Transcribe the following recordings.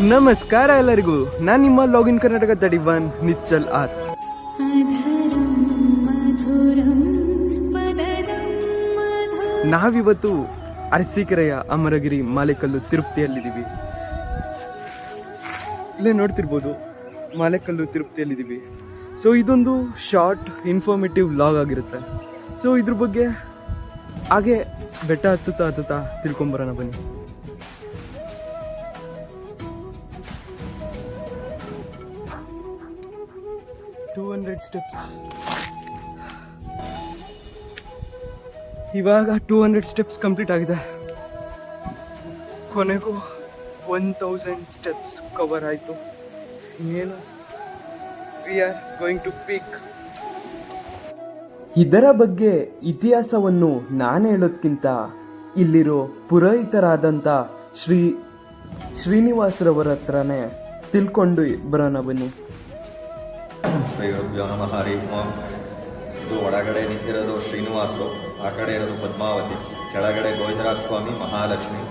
ನಮಸ್ಕಾರ ಎಲ್ಲರಿಗೂ. ನಾನು ನಿಮ್ಮ ಲಾಗಿನ್ ಕರ್ನಾಟಕ ತಡಿವಾನ್ ನಿಶ್ಚಲ್ ಆರ್. ನಾವಿವತ್ತು ಅರಸೀಕೆರೆಯ ಅಮರಗಿರಿ ಮಾಲೆಕಲ್ಲು ತಿರುಪತಿಯಲ್ಲಿದ್ದೀವಿ. ಇಲ್ಲೇ ನೋಡ್ತಿರ್ಬೋದು, ಮಾಲೆಕಲ್ಲು ತಿರುಪತಿಯಲ್ಲಿದ್ದೀವಿ. ಸೊ ಇದೊಂದು ಶಾರ್ಟ್ ಇನ್ಫಾರ್ಮೇಟಿವ್ ಲಾಗ್ ಆಗಿರುತ್ತೆ. ಸೊ ಇದ್ರ ಬಗ್ಗೆ ಹಾಗೆ ಬೆಟ್ಟ ಹತ್ತುತ್ತಾ ಹತ್ತುತ್ತಾ ತಿಳ್ಕೊಂಬರೋಣ ಬನ್ನಿ. ಟೂ ಹಂಡ್ರೆಡ್ ಸ್ಟೆಪ್ಸ್ ಇವಾಗ ಟೂ ಹಂಡ್ರೆಡ್ ಸ್ಟೆಪ್ಸ್ ಕಂಪ್ಲೀಟ್ ಆಗಿದೆ. ಕೊನೆಗೂ ಒನ್ ತೌಸಂಡ್ ಸ್ಟೆಪ್ಸ್ ಕವರ್ ಆಯಿತು. ಇನ್ನೇನು we are going to peak ಇದರ ಬಗ್ಗೆ ಇತಿಹಾಸವನ್ನು ನಾನು ಹೇಳೋದ್ಕಿಂತ ಇಲ್ಲಿರೋ ಪುರೋಹಿತರಾದಂಥ ಶ್ರೀ ಶ್ರೀನಿವಾಸರವರ ಹತ್ರನೇ ತಿಳ್ಕೊಂಡು ಬರೋಣ ಬನ್ನಿ. ಶ್ರೀ ಗುರುಭ್ಯೋ ನಮಃ ಹರಿ ಓಂ. ಇದು ಒಳಗಡೆ ನಿಂತಿರೋದು ಶ್ರೀನಿವಾಸರು, ಆ ಕಡೆ ಇರೋದು ಪದ್ಮಾವತಿ, ಕೆಳಗಡೆ ಗೋವಿಂದರಾಜ ಸ್ವಾಮಿ, ಮಹಾಲಕ್ಷ್ಮಿ.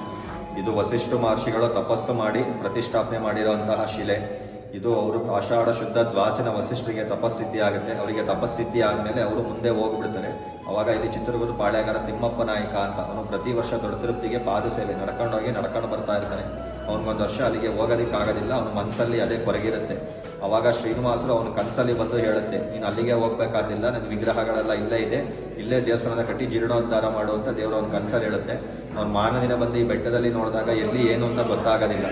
ಇದು ವಸಿಷ್ಠ ಮಹರ್ಷಿಗಳು ತಪಸ್ಸು ಮಾಡಿ ಪ್ರತಿಷ್ಠಾಪನೆ ಮಾಡಿರುವಂತಹ ಶಿಲೆ. ಇದು ಅವರು ಆಷಾಢ ಶುದ್ಧ ದ್ವಾಚನ ವಸಿಷ್ಠರಿಗೆ ತಪಸ್ಸಿದ್ಧಿ ಆಗುತ್ತೆ. ಅವರಿಗೆ ತಪಸ್ಸಿದ್ಧಿ ಆದಮೇಲೆ ಅವರು ಮುಂದೆ ಹೋಗಿಬಿಡ್ತಾರೆ. ಅವಾಗ ಇಲ್ಲಿ ಚಿತ್ರದುರ್ಗದ ಪಾಳ್ಯಗಾರ ತಿಮ್ಮಪ್ಪ ನಾಯಕ ಅಂತ. ಅವನು ಪ್ರತಿ ವರ್ಷ ದೊಡ್ಡ ತೃಪ್ತಿಗೆ ಪಾದ ಸೇವೆ ನಡ್ಕೊಂಡೋಗಿ ನಡ್ಕೊಂಡು ಬರ್ತಾ ಇರ್ತಾನೆ. ಅವನಿಗೊಂದು ವರ್ಷ ಅಲ್ಲಿಗೆ ಹೋಗೋದಕ್ಕಾಗೋದಿಲ್ಲ. ಅವನ ಮನಸ್ಸಲ್ಲಿ ಅದೇ ಕೊರಗಿರುತ್ತೆ. ಅವಾಗ ಶ್ರೀನಿವಾಸರು ಅವನ ಕನಸಲ್ಲಿ ಬಂದು ಹೇಳುತ್ತೆ, ನೀನು ಅಲ್ಲಿಗೆ ಹೋಗ್ಬೇಕಾದಿಲ್ಲ ನನ್ನ ವಿಗ್ರಹಗಳೆಲ್ಲ ಇಲ್ಲೇ ಇದೆ, ಇಲ್ಲೇ ದೇವಸ್ಥಾನದ ಕಟ್ಟಿ ಜೀರ್ಣೋದ್ಧಾರ ಮಾಡು ಅಂತ ದೇವರು ಅವನ ಕನಸಲ್ಲಿ ಹೇಳುತ್ತೆ. ಅವ್ನು ಮಾರನೇ ದಿನ ಬಂದು ಈ ಬೆಟ್ಟದಲ್ಲಿ ನೋಡಿದಾಗ ಎಲ್ಲಿ ಏನು ಅಂತ ಗೊತ್ತಾಗೋದಿಲ್ಲ.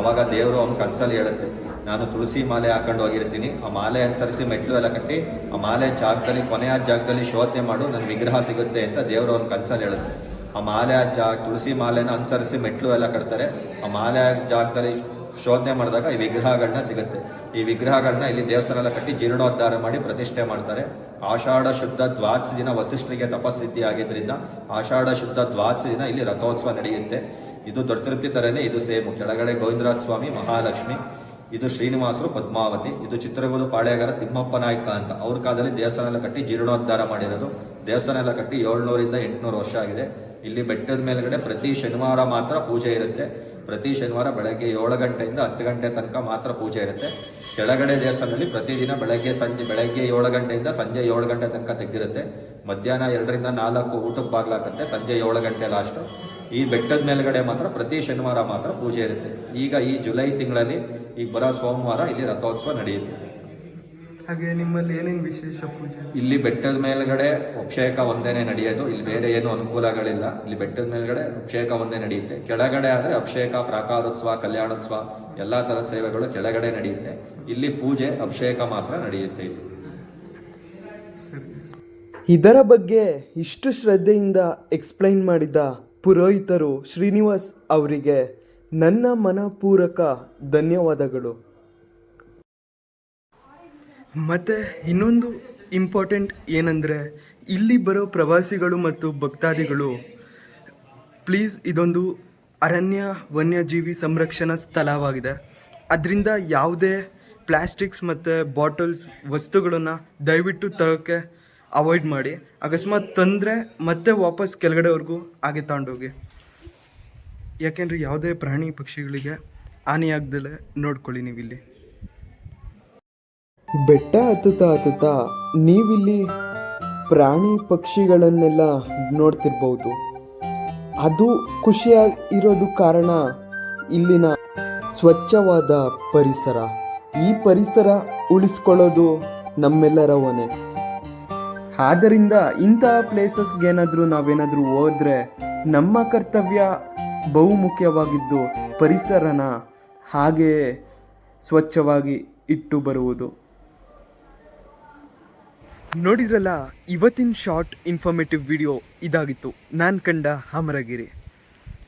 ಅವಾಗ ದೇವರು ಅವನ ಕನಸಲ್ಲಿ ಹೇಳುತ್ತೆ, ನಾನು ತುಳಸಿ ಮಾಲೆ ಹಾಕೊಂಡು ಹೋಗಿರ್ತೀನಿ, ಆ ಮಾಲೆ ಅನುಸರಿಸಿ ಮೆಟ್ಲು ಎಲ್ಲ ಕಟ್ಟಿ, ಆ ಮಾಲೆ ಜಾಗದಲ್ಲಿ, ಕೊನೆಯ ಜಾಗದಲ್ಲಿ ಶೋಧನೆ ಮಾಡು ನನ್ನ ವಿಗ್ರಹ ಸಿಗುತ್ತೆ ಅಂತ ದೇವರು ಅವನ ಕನಸಲ್ಲಿ ಹೇಳುತ್ತೆ. ಆ ಮಾಲೆ ಜಾಗ, ತುಳಸಿ ಮಾಲೆನ ಅನುಸರಿಸಿ ಮೆಟ್ಲು ಎಲ್ಲ ಕಟ್ತಾರೆ, ಆ ಮಾಲೆ ಜಾಗದಲ್ಲಿ ಶೋಧನೆ ಮಾಡಿದಾಗ ಈ ವಿಗ್ರಹಗಳನ್ನ ಸಿಗುತ್ತೆ. ಈ ವಿಗ್ರಹಗಳನ್ನ ಇಲ್ಲಿ ದೇವಸ್ಥಾನ ಎಲ್ಲ ಕಟ್ಟಿ ಜೀರ್ಣೋದ್ಧಾರ ಮಾಡಿ ಪ್ರತಿಷ್ಠೆ ಮಾಡ್ತಾರೆ. ಆಷಾಢ ಶುದ್ಧ ದ್ವಾದಶ ದಿನ ವಸಿಷ್ಠರಿಗೆ ತಪಸ್ಸಿದ್ಧಿ ಆಗಿದ್ದರಿಂದ ಆಷಾಢ ಶುದ್ಧ ದ್ವಾದಶ ದಿನ ಇಲ್ಲಿ ರಥೋತ್ಸವ ನಡೆಯುತ್ತೆ. ಇದು ದೊಡ್ಡ ತಿರುಪತಿ ತರನೇ ಇದು ಸೇಮು. ಕೆಳಗಡೆ ಗೋವಿಂದರಾಜ ಸ್ವಾಮಿ, ಮಹಾಲಕ್ಷ್ಮಿ, ಇದು ಶ್ರೀನಿವಾಸರು, ಪದ್ಮಾವತಿ, ಇದು ಚಿತ್ರಗೋದು ಪಾಳ್ಯಗಾರ, ತಿಮ್ಮಪ್ಪ ನಾಯ್ಕ ಅಂತ. ಅವ್ರ ಕಾಲದಲ್ಲಿ ದೇವಸ್ಥಾನ ಎಲ್ಲ ಕಟ್ಟಿ ಜೀರ್ಣೋದ್ಧಾರ ಮಾಡಿರೋದು. ದೇವಸ್ಥಾನ ಎಲ್ಲ ಕಟ್ಟಿ ಏಳ್ನೂರಿಂದ ಎಂಟುನೂರು ವರ್ಷ ಆಗಿದೆ. ಇಲ್ಲಿ ಬೆಟ್ಟದ ಮೇಲ್ಗಡೆ ಪ್ರತಿ ಶನಿವಾರ ಮಾತ್ರ ಪೂಜೆ ಇರುತ್ತೆ. ಪ್ರತಿ ಶನಿವಾರ ಬೆಳಗ್ಗೆ ಏಳು ಗಂಟೆಯಿಂದ ಹತ್ತು ಗಂಟೆ ತನಕ ಮಾತ್ರ ಪೂಜೆ ಇರುತ್ತೆ. ಕೆಳಗಡೆ ದೇವಸ್ಥಾನದಲ್ಲಿ ಪ್ರತಿದಿನ ಬೆಳಗ್ಗೆ ಸಂಜೆ, ಬೆಳಗ್ಗೆ ಏಳು ಗಂಟೆಯಿಂದ ಸಂಜೆ ಏಳು ಗಂಟೆ ತನಕ ತೆಗ್ದಿರುತ್ತೆ. ಮಧ್ಯಾಹ್ನ ಎರಡರಿಂದ ನಾಲ್ಕು ಊಟಕ್ಕೆ ಬಾಗ್ಲಾಕತ್ತೆ ಸಂಜೆ ಏಳು ಗಂಟೆ ಲಾಸ್ಟು ಈ ಬೆಟ್ಟದ ಮೇಲ್ಗಡೆ ಮಾತ್ರ ಪ್ರತಿ ಶನಿವಾರ ಮಾತ್ರ ಪೂಜೆ ಇರುತ್ತೆ. ಈಗ ಈ ಜುಲೈ ತಿಂಗಳಲ್ಲಿ ಈಗ ಬರೋ ಸೋಮವಾರ ಇಲ್ಲಿ ರಥೋತ್ಸವ ನಡೆಯುತ್ತೆ. ಹಾಗೆ ನಿಮ್ಮಲ್ಲಿ ಏನೇನು ವಿಶೇಷ ಪೂಜೆ? ಇಲ್ಲಿ ಬೆಟ್ಟದ ಮೇಲ್ಗಡೆ ಅಭಿಷೇಕ ಒಂದೇನೆ ನಡೆಯೋದು. ಇಲ್ಲಿ ಬೇರೆ ಏನು ಅನುಕೂಲಗಳಿಲ್ಲ. ಇಲ್ಲಿ ಬೆಟ್ಟದ ಮೇಲ್ಗಡೆ ಅಭಿಷೇಕ ಒಂದೇ ನಡೆಯುತ್ತೆ. ಕೆಳಗಡೆ ಆದ್ರೆ ಅಭಿಷೇಕ ಪ್ರಾಕಾರೋತ್ಸವ ಕಲ್ಯಾಣೋತ್ಸವ ಎಲ್ಲಾ ತರದ ಸೇವೆಗಳು ಕೆಳಗಡೆ ನಡೆಯುತ್ತೆ. ಇಲ್ಲಿ ಪೂಜೆ ಅಭಿಷೇಕ ಮಾತ್ರ ನಡೆಯುತ್ತೆ ಇಲ್ಲಿ. ಇದರ ಬಗ್ಗೆ ಇಷ್ಟು ಶ್ರದ್ಧೆಯಿಂದ ಎಕ್ಸ್ಪ್ಲೈನ್ ಮಾಡಿದ ಪುರೋಹಿತರು ಶ್ರೀನಿವಾಸ್ ಅವರಿಗೆ ನನ್ನ ಮನಪೂರಕ ಧನ್ಯವಾದಗಳು. ಮತ್ತು ಇನ್ನೊಂದು ಇಂಪಾರ್ಟೆಂಟ್ ಏನಂದರೆ ಇಲ್ಲಿ ಬರೋ ಪ್ರವಾಸಿಗಳು ಮತ್ತು ಭಕ್ತಾದಿಗಳು ಪ್ಲೀಸ್ ಇದೊಂದು ಅರಣ್ಯ ವನ್ಯಜೀವಿ ಸಂರಕ್ಷಣಾ ಸ್ಥಳವಾಗಿದೆ. ಅದರಿಂದ ಯಾವುದೇ ಪ್ಲಾಸ್ಟಿಕ್ಸ್ ಮತ್ತು ಬಾಟಲ್ಸ್ ವಸ್ತುಗಳನ್ನು ದಯವಿಟ್ಟು ತರೋಕ್ಕೆ ಅವಾಯ್ಡ್ ಮಾಡಿ. ಅಕಸ್ಮಾತ್ ತಂದರೆ ಮತ್ತೆ ವಾಪಸ್ ಕೆಳಗಡೆವರೆಗೂ ಹಾಗೆ ತಗೊಂಡೋಗಿ ಯಾಕೆಂದರೆ ಯಾವುದೇ ಪ್ರಾಣಿ ಪಕ್ಷಿಗಳಿಗೆ ಹಾನಿಯಾಗ್ದಲೇ ನೋಡ್ಕೊಳ್ಳಿ ನೀವಿಲ್ಲಿ. ಬೆಟ್ಟ ಹತ್ತುತ್ತಾ ಹತ್ತುತ್ತಾ ನೀವಿಲ್ಲಿ ಪ್ರಾಣಿ ಪಕ್ಷಿಗಳನ್ನೆಲ್ಲ ನೋಡ್ತಿರ್ಬೋದು. ಅದು ಖುಷಿಯಾಗಿ ಇರೋದು ಕಾರಣ ಇಲ್ಲಿನ ಸ್ವಚ್ಛವಾದ ಪರಿಸರ. ಈ ಪರಿಸರ ಉಳಿಸ್ಕೊಳ್ಳೋದು ನಮ್ಮೆಲ್ಲರ ಹೊಣೆ. ಆದ್ದರಿಂದ ಇಂತಹ ಪ್ಲೇಸಸ್ಗೇನಾದರೂ ನಾವೇನಾದರೂ ಹೋದರೆ ನಮ್ಮ ಕರ್ತವ್ಯ ಬಹುಮುಖ್ಯವಾಗಿದ್ದು ಪರಿಸರನ ಹಾಗೆಯೇ ಸ್ವಚ್ಛವಾಗಿ ಇಟ್ಟು ಬರುವುದು. ನೋಡಿದ್ರಲ್ಲ, ಇವತ್ತಿನ ಶಾರ್ಟ್ ಇನ್ಫಾರ್ಮೇಟಿವ್ ವಿಡಿಯೋ ಇದಾಗಿತ್ತು. ನಾನು ಕಂಡ ಹಾಮರಗಿರಿ.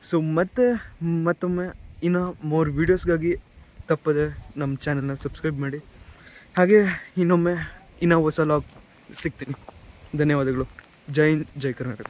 ಸೊ ಮತ್ತೆ ಮತ್ತೊಮ್ಮೆ ಇನ್ನು ಮೋರ್ ವೀಡಿಯೋಸ್ಗಾಗಿ ತಪ್ಪದೆ ನಮ್ಮ ಚಾನಲ್ನ ಸಬ್ಸ್ಕ್ರೈಬ್ ಮಾಡಿ. ಹಾಗೆ ಇನ್ನೊಮ್ಮೆ ಇನ್ನೂ ಹೊಸ ಲಾಗ್ ಸಿಗ್ತೀನಿ. ಧನ್ಯವಾದಗಳು. ಜೈ ಜೈ ಕರ್ನಾಟಕ.